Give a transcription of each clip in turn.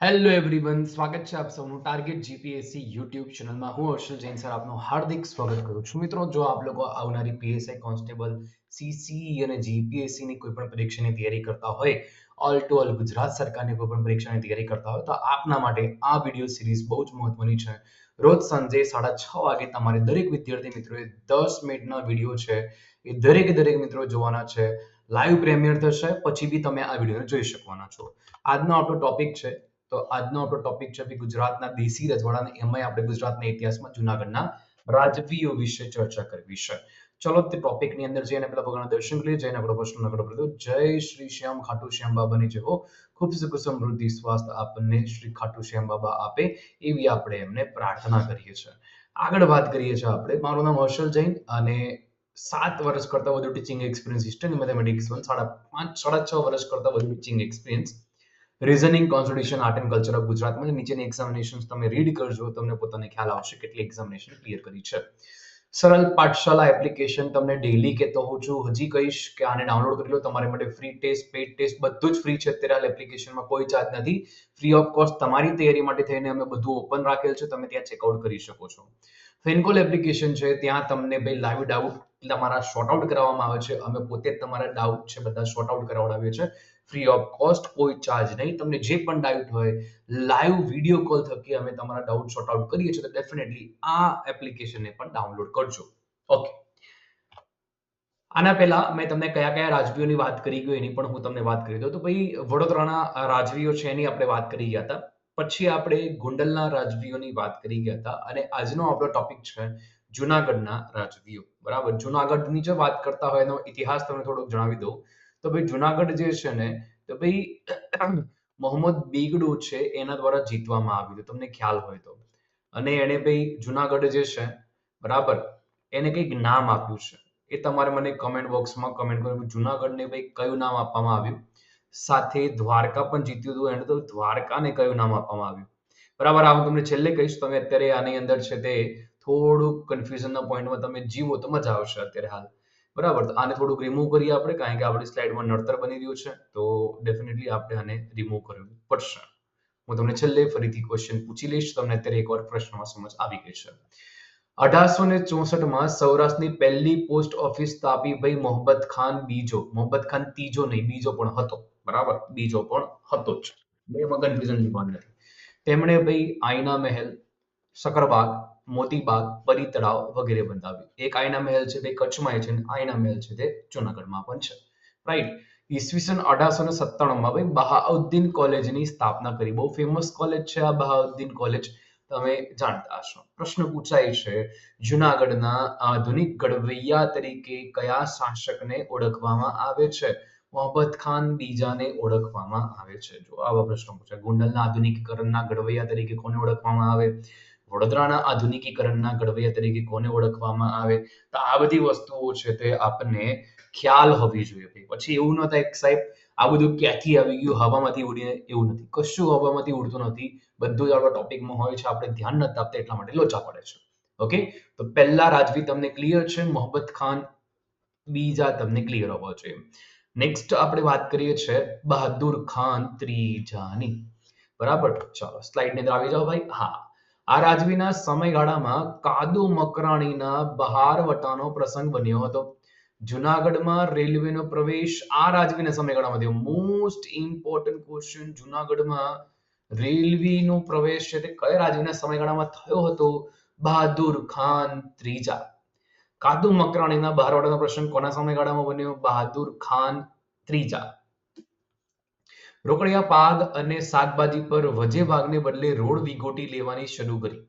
Hello everyone સ્વાગત છે આપ સૌનું ટાર્ગેટ જીપીએસસી યુટ્યુબ ચેનલમાં હું હર્ષલ જૈન સર આપનું હાર્દિક સ્વાગત કરું છું. મિત્રો, જો આપ લોકો આવનારી પીએસઆઈ કોન્સ્ટેબલ સીસી અને જીપીએસસી ની કોઈ પણ પરીક્ષાની તૈયારી કરતા હોય ઓલ ટુ ઓલ ગુજરાત સરકારની કોઈ પણ પરીક્ષાની તૈયારી કરતા હોય, તો આપના માટે આ વીડિયો સિરીઝ બહુ જ મહત્વની છે. રોજ સાંજે સાડા છ વાગે તમારે દરેક વિદ્યાર્થી મિત્રોએ દસ મિનિટના વીડિયો છે, એ દરેકે દરેક મિત્રો જોવાના છે. લાઈવ પ્રીમિયર થશે, પછી બી તમે આ વિડીયોને જોઈ શકવાના છો. આજનો આપણો ટોપિક છે તો આજનો આપણો ટોપિક છે ગુજરાતના દેશી રજવાડા અને એમાંય આપણે ગુજરાતના ઇતિહાસમાં જૂનાગઢના રાજવીઓ વિશે ચર્ચા કરવી છે. ચલો તે ટોપિકની અંદર જઈને પેલા ભગવાન દર્શન કરીએ. જઈને આપણો પ્રશ્ન નગર પ્રભુ જય શ્રી શ્યામ ખાટુ શ્યામ બાબાની જેવો ખૂબ સુખ સમૃદ્ધિ સ્વાસ્થ્ય આપણને શ્રી ખાટુ શ્યામ બાબા આપે એવી આપણે એમને પ્રાર્થના કરીએ છીએ. આગળ વાત કરીએ છીએ આપણે. મારું નામ હર્ષલ જૈન અને સાત વર્ષ કરતા વધુ ટીચિંગ એક્સપિરિયન્સ હિસ્ટરી મેથેમેટિક્સ સાડા પાંચ, સાડા છ વર્ષ કરતા વધુ teaching experience reasoning constitution art and culture of ગુજરાતમાં નીચેની એક્ઝામિનેશન તમે રીડ કરજો, તમને પોતાને ખ્યાલ આવશે કેટલી એક્ઝામિનેશન ક્લિયર કરી છે. સરળ પાઠશાલા એપ્લિકેશન તમને ડેલી કહેતો હોઉં છું. હજી કહીશ કે આને ડાઉનલોડ કરી લો. તમારી માટે ફ્રી ટેસ્ટ પેડ ટેસ્ટ બધું જ ફ્રી છે. અત્યારે હાલ એપ્લિકેશનમાં કોઈ ચાર્જ નથી. ફ્રી ઓફ કોસ્ટ તમારી તૈયારી માટે થઈને અમે બધું ઓપન રાખેલ છે. તમે ત્યાં ચેકઆઉટ કરી શકો છો. ફિનકોલ એપ્લિકેશન છે. ત્યાં તમને બે લાઈવ ડાઉટ તમારા શોર્ટ આઉટ કરવામાં આવે છે. અમે પોતે તમારા ડાઉટ છે, બધા શોર્ટ આઉટ કરાવડાવીએ છીએ. ફ્રી ઓફ કોસ્ટ કોઈ ચાર્જ નહીં. તમને જે પણ ડાઉટ હોય લાઈવ વીડિયો કોલ થકી અમે તમારા ડાઉટ શોર્ટ આઉટ કરીએ છીએ, તો ડેફિનેટલી આ એપ્લિકેશનને પણ ડાઉનલોડ કરજો. ઓકે આના પહેલા મેં તમને કયા કયા રાજવીઓની વાત કરી ગયો, એની પણ હું તમને વાત કરી દઉં. તો ભાઈ, વડોદરાના રાજવીઓ છે એની આપણે વાત કરી ગયા હતા. પછી આપણે ગોંડલના રાજવીઓની વાત કરી ગયા હતા. અને આજનો આપણો ટોપિક છે જુનાગઢના રાજવીઓ. બરાબર? જુનાગઢની જે વાત કરતા હોય એનો ઇતિહાસ તમને થોડોક જણાવી દઉં. તો ભાઈ જુનાગઢ જે છે ને, તો ભાઈ મોહમ્મદ બેગડો છે એના દ્વારા જીતવામાં આવ્યું તમને ખ્યાલ હોય તો. અને એને ભાઈ જુનાગઢ જે છે, બરાબર, એને કંઈક નામ આપ્યું છે. એ તમારે મને કમેન્ટ બોક્સમાં કમેન્ટ કરો જુનાગઢને ભાઈ કયું નામ આપવામાં આવ્યું? સાથે દ્વારકા પણ જીત્યું હતું. એને તો દ્વારકાને કયું નામ આપવામાં આવ્યું? બરાબર, આ હું તમને છેલ્લે કહીશ. તમે અત્યારે આની અંદર છે તે થોડુંક કન્ફ્યુઝનના પોઈન્ટમાં તમે જીવો તો મજા આવશે અત્યારે હાલ. બરાબર, તો આને થોડુંક રિમૂવ કરીએ આપણે, કારણ કે આપણી સ્લાઇડમાં નડતર બની રહ્યું છે, તો ડેફિનેટલી આપણે આને રિમૂવ કરવું પડશે. હું તમને છેલ્લે ફરીથી ક્વેશ્ચન પૂછી લઈશ, તમને અત્યારે એકવાર પ્રશ્નમાં સમજ આવી ગઈ છે. અઢારસો ને ચોસઠમાં સૌરાષ્ટ્રની પહેલી પોસ્ટ ઓફિસ સ્થાપી ભાઈ મોહમ્મદ ખાન બીજો, મોહમ્મદ ખાન ત્રીજો નહીં, બીજો પણ હતો, બરાબર, બીજો પણ હતો જ. બેમાં કન્ફ્યુઝન લીધવાનું નથી. તેમણે ભાઈ આઈના મહેલ શકરબાગ મોતીબાગ પરી તળાવ વગેરે બંધાવ્યું. એક આયના મહેલ છે તે કચ્છમાં છે અને આયના મહેલ છે, તે જુનાગઢમાં પણ છે. રાઈટ ઈસવીસન અઢારસો ને સત્તાણુંમાં ભાઈ બહાઉદ્દીન કોલેજની સ્થાપના કરી. બહુ ફેમસ કોલેજ છે આ બહાઉદ્દીન કોલેજ તમે જાણતા હશો. પ્રશ્ન પૂછાય છે, જુનાગઢના આધુનિક ગઢવૈયા તરીકે કયા શાસકને ઓળખવામાં આવે છે? મોહમ્મદ ખાન બીજાને ઓળખવામાં આવે છે. જો આવા પ્રશ્નો પૂછાય. ગોંડલના આધુનિકીકરણના ગઢવૈયા તરીકે કોને ઓળખવામાં આવે? વડોદરાના આધુનિકીકરણના ઘડવૈયા તરીકે કોને ઓળખવામાં આવે? તો આ બધી વસ્તુઓ છે તે આપણને ખ્યાલ હોવી જોઈએ પછી એવું ન થાય સાહેબ, આ બધું ક્યાંથી આવી ગયું? હવામાંથી ઉડીને એવું નથી. કશું હવામાંથી ઉડતું નથી. બધું જ આપણા ટોપિકમાં હોય છે. આપણે ધ્યાન નથી આપતા એટલા માટે લોચા પડે છે. ઓકે? તો પહેલા રાજવી તમને ક્લિયર છે. મોહમ્મદ ખાન બીજા તમને ક્લિયર હોવા જોઈએ. નેક્સ્ટ આપણે વાત કરીએ છીએ બહાદુર ખાન ત્રીજાની. બરાબર? ચાલો સ્લાઇડની અંદર આવી જાઓ ભાઈ. હા. આ રાજવીના સમયગાળામાં કાદુ મકરાણીના બહારવટાનો પ્રસંગ બન્યો હતો. જુનાગઢમાં રેલવેનો પ્રવેશ આ રાજવીના સમયગાળામાં થયો. મોસ્ટ ઇમ્પોર્ટન્ટ ક્વેશ્ચન જુનાગઢમાં રેલવેનો પ્રવેશ છે તે કયા રાજવીના સમયગાળામાં થયો હતો? બહાદુર ખાન ત્રીજા. કાદુ મકરાણીના બહારવટાનો પ્રસંગ કોના સમયગાળામાં બન્યો? બહાદુર ખાન ત્રીજા. રોકડિયા પાક અને શાકભાજી પર વજે ભાગને બદલે રોડ વિગોટી લેવાની શરૂ કરી.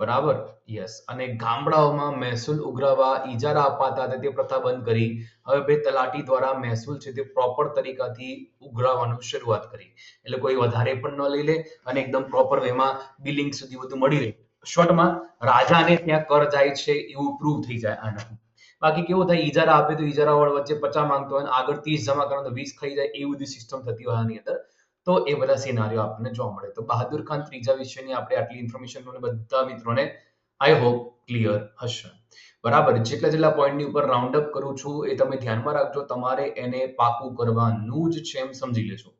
બરાબર? યસ અને ગામડાઓમાં મહેસૂલ ઉઘરાવા ઈજારા અપાતા તે પ્રથા બંધ કરી. હવે બે તલાટી દ્વારા મહેસૂલ છે તે પ્રોપર તરીકાથી ઉઘરાવાનું શરૂઆત કરી. એટલે કોઈ વધારે પણ ન લઈ લે અને એકદમ પ્રોપર વેમાં બિલિંગ સુધી બધું મળી રહે. શોર્ટમાં રાજાને ત્યાં કર જાય છે એવું પ્રૂવ થઈ જાય આનાથી. બાકી કેવું થાય, ઈજારા આપે તો ઈજારા વાળા વચ્ચે પચાસ માંગતો હોય આગળ ત્રીસ જમા કરો વીસ ખાઈ જાય, એવી બધી સિસ્ટમ થતી હોય આની અંદર. તો એ બધા સિનારીઓ આપણને જોવા મળે. તો બહાદુર ખાન ત્રીજા વિશેની આપણે આટલી ઇન્ફોર્મેશન બધા મિત્રોને આઈ હોપ ક્લિયર હશે. બરાબર, જેટલા જેટલા પોઈન્ટની ઉપર રાઉન્ડ અપ કરું છું, એ તમે ધ્યાનમાં રાખજો. તમારે એને પાકું કરવાનું જ છે એમ સમજી લેજો.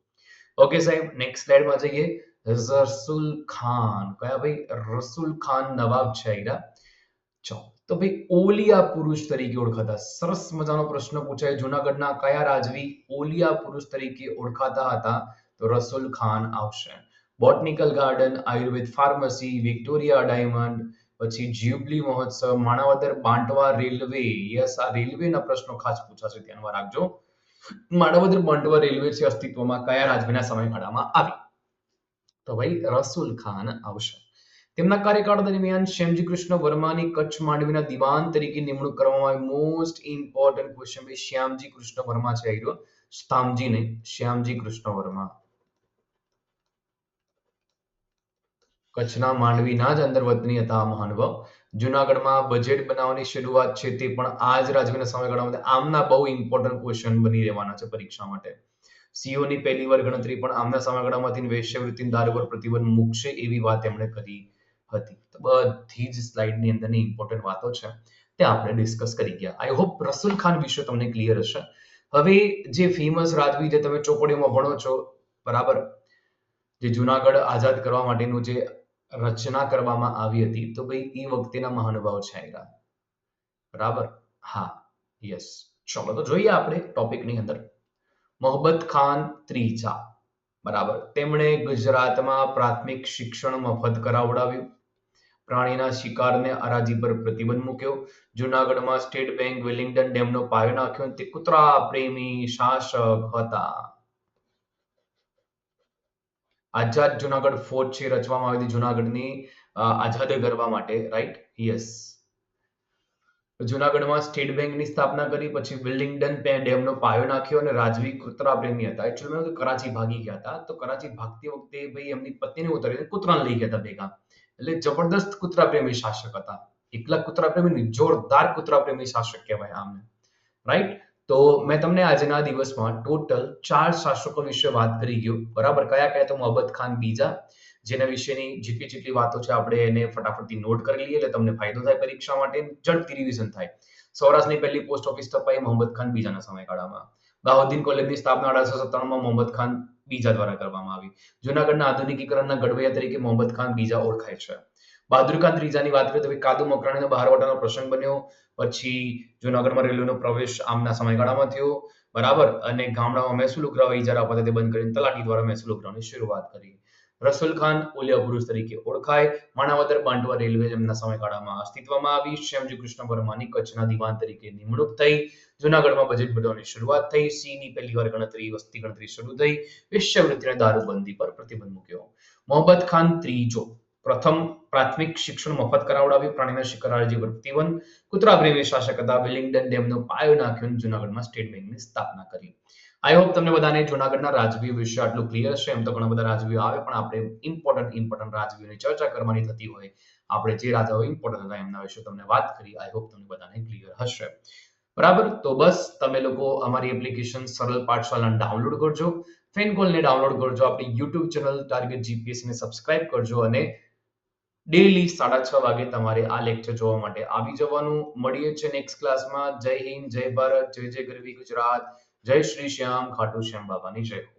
ઓકે સાહેબ નેક્સ્ટ સ્લાઇડમાં જઈએ. રસુલ ખાન. કયા ભાઈ? રસુલ ખાન નવાબ છે આયરા. ચલો તો ભાઈ ઓલિયા પુરુષ તરીકે ઓળખાતા. સરસ મજાનો પ્રશ્ન પૂછાય. જુનાગઢના કયા રાજવી ઓલિયા પુરુષ તરીકે ઓળખાતા હતા? તો રસુલ ખાન આવશે. Botanical garden, Ayurveda pharmacy, Victoria diamond, પછી જ્યુબલી મહોત્સવ, માણાવદર બાંટવા રેલવે, યસ, આ રેલવેના પ્રશ્નો ખાસ પૂછાશે. ધ્યાનમાં રાખજો. માણાવદર બાંટવા રેલવે છે અસ્તિત્વમાં કયા રાજવીના સમયગાળામાં આવી? તો ભાઈ રસુલ ખાન આવશે. તેમના કાર્યકાળ દરમિયાન શ્યામજી કૃષ્ણ વર્માની કચ્છ માંડવીના દિવાન તરીકે નિમણૂક કરવામાં આવી. મોસ્ટ ઇમ્પોર્ટન્ટ ક્વેશ્ચન ભાઈ શ્યામજી કૃષ્ણ વર્મા છે આવ્યો સ્થામજી નહીં શ્યામજી કૃષ્ણ વર્મા. કચ્છના માંડવીના જ અંદરવતની હતા મહાનુભાવ. જુનાગઢમાં બજેટ બનાવવાની શરૂઆત છે તે પણ આ જ રાજવીના સમયગાળામાં આમના બહુ ઇમ્પોર્ટન્ટ ક્વેશ્ચન બની રહેવાના છે પરીક્ષા માટે. સીઓ ની પહેલી વાર ગણતરી પણ આમના સમયગાળામાંથી વેશ્યવૃત્તિ દારૂ પર પ્રતિબંધ મૂકશે એવી વાત એમણે કરી. હતી. તો બધી જ સ્લાઇડની અંદરની ઇમ્પોર્ટન્ટ વાતો છે, તે આપણે ડિસ્કસ કરી ગયા. આઈ હોપ રસુલ ખાન વિશે તમને ક્લિયર હશે. હવે જે ફેમસ રાજવી જે તમે ચોપડીમાં ભણો છો, બરાબર? જે જુનાગઢ આઝાદ કરવા માટેનું જે રચના કરવામાં આવી હતી, તો ભાઈ એ વખતેના મહાનુભાવ છે આયરા. બરાબર? હા યસ ચલો, તો જોઈએ આપણે ટોપિકની અંદર. મોહબ્બત ખાન ત્રીજા. બરાબર? તેમણે ગુજરાતમાં પ્રાથમિક શિક્ષણ મફત કરાવડાવ્યું. પ્રાણીના શિકારને હરાજી પર પ્રતિબંધ મૂક્યો. જુનાગઢમાં સ્ટેટ બેંક વેલિંગ્ટન ડેમનો પાયો નાખ્યો તે કૂતરા પ્રેમી શાસક હતા. આઝાદ જુનાગઢ ફોર્ટ છે, રચવામાં આવી હતી જુનાગઢની આઝાદ કરવા માટે રાઈટ યસ જુનાગઢમાં સ્ટેટ બેંકની સ્થાપના કરી, પછી પે- ડેમનો પાયો નાખ્યો અને રાજવી કૂતરા પ્રેમી હતા. એકચ્યુઅલી કરાચી ભાગી ગયા હતા. તો કરાચી ભાગતી વખતે ભાઈ એમની પત્નીને ઉતારીને કૂતરાને લઈ ગયા હતા ભેગા. એટલે જબરદસ્ત કૂતરા પ્રેમી શાસક હતા. એકલા કૂતરા પ્રેમી જોરદાર કૂતરા પ્રેમી શાસક કહેવાય આમને. રાઈટ તો મેં તમને આજના દિવસમાં ટોટલ ચાર શાસકો વિશે વાત કરી ગયો. બરાબર? કયા કયા? તો મોહબ્બત ખાન બીજા જેના વિશેની જેટલી જેટલી વાતો છે, આપણે એને ફટાફટથી નોટ કરી લઈએ એટલે તમને ફાયદો થાય પરીક્ષા માટે ઝડપથી રિવિઝન થાય. સૌરાષ્ટ્રની પહેલી પોસ્ટ ઓફિસ તપાઈ મોહમ્મદ ખાન બીજાના સમયગાળામાં. દાહોદ્દીન કોલેજની સ્થાપના અઢારસો સત્તાણુંમાં મોહમ્મદ ખાન બીજા દ્વારા કરવામાં આવી. જુનાગઢના આધુનિકીકરણના ઘડવૈયા તરીકે મોહમ્મદ ખાન બીજા ઓળખાય છે. બહાદુર ખાન ત્રીજાની વાત કરીએ તો કાદુ મકરાણીનો બહારવટાનો પ્રસંગ બન્યો. પછી જુનાગઢમાં રેલવેનો પ્રવેશ આમના સમયગાળામાં થયો. બરાબર? અને ગામડામાં મહેસૂલ ઉઘરાવા ઇજારા આપવા તે બંધ કરીને તલાટી દ્વારા મહેસૂલ ઉઘરાવવાની શરૂઆત કરી. રસુલ ખાન ઓલિયા પુરુષ તરીકે ઓળખાય. માણાવદર બાંટવા રેલવે એમના સમયગાળામાં અસ્તિત્વમાં આવી. શ્યામજી કૃષ્ણ વર્માની કચ્છના દિવાન તરીકે નિમણૂક થઈ. જુનાગઢમાં બજેટ બનાવવાની શરૂઆત થઈ. સી પહેલી વાર ગણતરી, વસ્તી ગણતરી શરૂ થઈ. વેશ્યાવૃત્તિ દારૂબંધી પર પ્રતિબંધ મૂક્યો. મોહમ્મદ ખાન ત્રીજો. પ્રથમ પ્રાથમિક શિક્ષણ મફત કરાવડાવ્યું પ્રાણીના શિકાર આરજી પર પ્રતિબંધ. કૂતરા પ્રેમી શાસક હતા. વિલિંગ્ટન ડેમનો પાયો નાખ્યો અને જુનાગઢમાં સ્ટેટ બેંકની સ્થાપના કરી. આઈ હોપ તમને બધાને જુનાગઢના રાજવીઓ વિશે આટલું ક્લિયર છે એમ તો ઘણા બધા રાજવીઓ આવે, પણ આપણે ઇમ્પોર્ટન્ટ ઇમ્પોર્ટન્ટ રાજવીઓની ચર્ચા કરવાની થતી હોય. આપણે જે રાજાઓ ઇમ્પોર્ટન્ટ હતા એમના વિશે તમને વાત કરી. આઈ હોપ તમને બધાને ક્લિયર હશે. બરાબર? તો બસ, તમે લોકો અમારી એપ્લિકેશન સરળ પાઠશાળા ડાઉનલોડ કરજો. ફેન કોલને ડાઉનલોડ કરજો. આપણી યુટ્યુબ ચેનલ ટાર્ગેટ જીપીએસસી ને સબસ્ક્રાઇબ કરજો અને ડેલી સાડા છ વાગે તમારે આ લેક્ચર જોવા માટે આવી જવાનું. મળીએ છે નેક્સ્ટ ક્લાસમાં જય હિન્દ, જય ભારત, જય જય ગરવી ગુજરાત. જય શ્રી શ્યામ ખાટુ શ્યામ બાબાની જય.